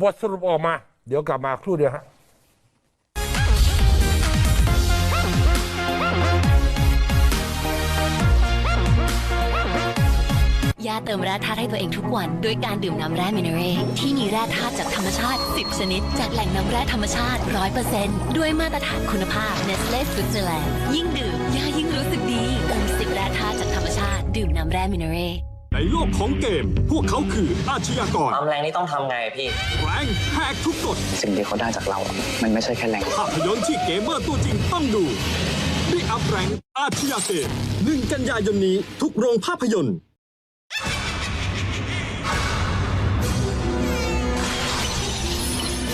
บทสรุปออกมา เดี๋ยวกลับมาครู่เดียวฮะยาเติมแร่ธาตุให้ตัวเองทุกวัน ด้วยการดื่มน้ำแร่มินเรลที่มีแร่ธาตุจากธรรมชาติ 10 ชนิด จากแหล่งน้ำแร่ธรรมชาติ 100%ด้วยมาตรฐานคุณภาพ Nestle Switzerland ยิ่งดื่มยายิ่งรู้สึกดีเติมสิบแร่ธาตุจากธรรมชาติ ดื่มน้ำแร่มินเรล ในโลกของเกม พวกเขาคืออาชญากร ความแรงนี่ต้องทำไงพี่ แรงแหกทุกกฎสิ่งที่เขาได้จากเราอะมันไม่ใช่แค่แรง ภาพยนตร์ที่เกมเมอร์ตัวจริงต้องดูดิอัพแรงอาชญาเกมหนึ่งกันยายนนี้ทุกโรงภาพยนตร์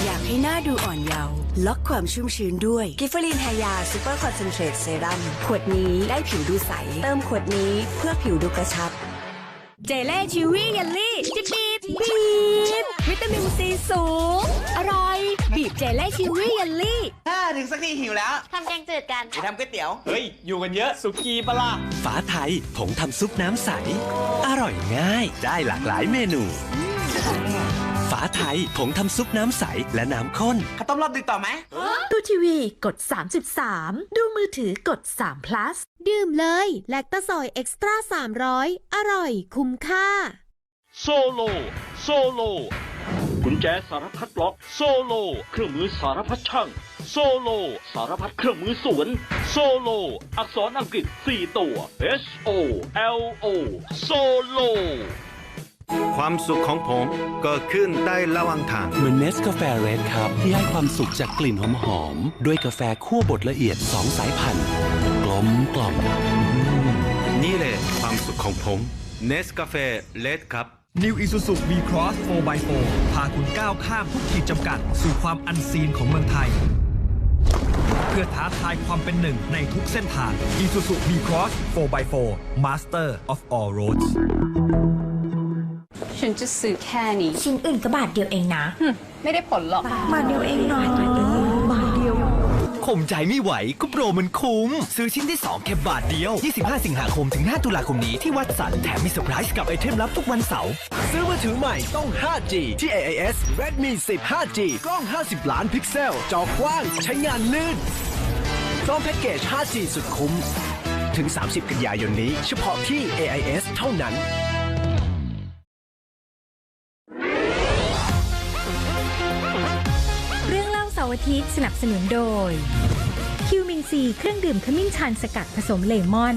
อยากให้หน้าดูอ่อนเยาว์ล็อกความชุ่มชื้นด้วย กิฟเฟอรีนไฮยาซูเปอร์คอนเซนเทรตเซรั่มขวดนี้ได้ผิวดูใส เติมขวดนี้เพื่อผิวดูกระชับ เจเล่ชิวี่เยลลี่จิบบีบบีบวิตามินซีสูง อร่อย บีบเจเล่ชิวี่เยลลี่ถ้าถึงสักทีหิวแล้วทำแกงจืดกันไปทำก๋วยเตี๋ยว เฮ้ย อยู่กันเยอะ สุกี้ปะล่ะฝาไทยผงทำซุปน้ำใส อร่อยง่าย ได้หลากหลายเมนู ฝาไทย ผงทำซุปน้ำใส และน้ำข้น ข้าวต้มรอบดึกต่อไหม ดูทีวีกด 33 ดูมือถือกด3 plus ดื่มเลย แลคตาซอยเอ็กซ์ตร้า300 อร่อย คุ้มค่า โซโล โซโล กุญแจสารพัดล็อกโซโล เครื่องมือสารพัดช่าง โซโล สารพัดเครื่องมือสวน โซโล อักษรอังกฤษ 4 ตัว H O L O โซโล ความสุขของผมเกิดขึ้นได้ระหว่างทาง เหมือนเนสกาแฟเรดครับ ที่ให้ความสุขจากกลิ่นหอมๆด้วยกาแฟคั่วบดละเอียด 2 สายพันธุ์กลมกล่อม นี่เลยความสุขของผมเนสกาแฟเลดครับ New Isuzu V-Cross 4x4 พาคุณก้าวข้ามทุกขีดจำกัด สู่ความอันซีนของเมืองไทย เพื่อท้าทายความเป็นหนึ่งในทุกเส้นทาง Isuzu V-Cross 4x4 Master of all roads ฉันจะซื้อแค่นี้ ชิ้นอื่นก็บาทเดียวเองนะ ไม่ได้ผลหรอก บาทเดียวเองหน่อยบาทเดียว ข่มใจไม่ไหวก็โปรมันคุ้ม ซื้อชิ้นที่ 2 แค่บาทเดียว 25 สิงหาคมถึง 5 ตุลาคมนี้ที่วัดสันแถมมีเซอร์ไพรส์กับไอเทมลับทุกวันเสาร์ซื้อมือถือใหม่ต้อง 5G ที่ AIS Redmi 10 5G กล้อง 50 ล้านพิกเซล จอกว้าง ใช้งานลื่นพร้อมแพ็กเกจ 5G สุดคุ้ม ถึง 30 กันยายนนี้ เฉพาะที่ AIS เท่านั้นาร์อาทิตย์สนับสนุนโดย คิวมินซีเครื่องดื่มขมิ้นชันสกัดผสมเลมอน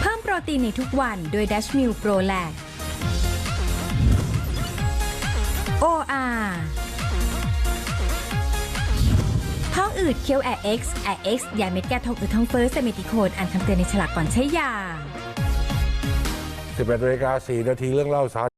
เพิ่มโปรตีนในทุกวันโดยดัชมิลโปรแลก OR ท้องอืดเคี้ยวแอร์ X แอร์ X ยาเม็ดแก้ท้องอืดท้องเฟ้อเซมิติโคนอ่านคำเตือนในฉลากก่อนใช้ยา 11นาฬิกา4นาทีเรื่องเล่าสาร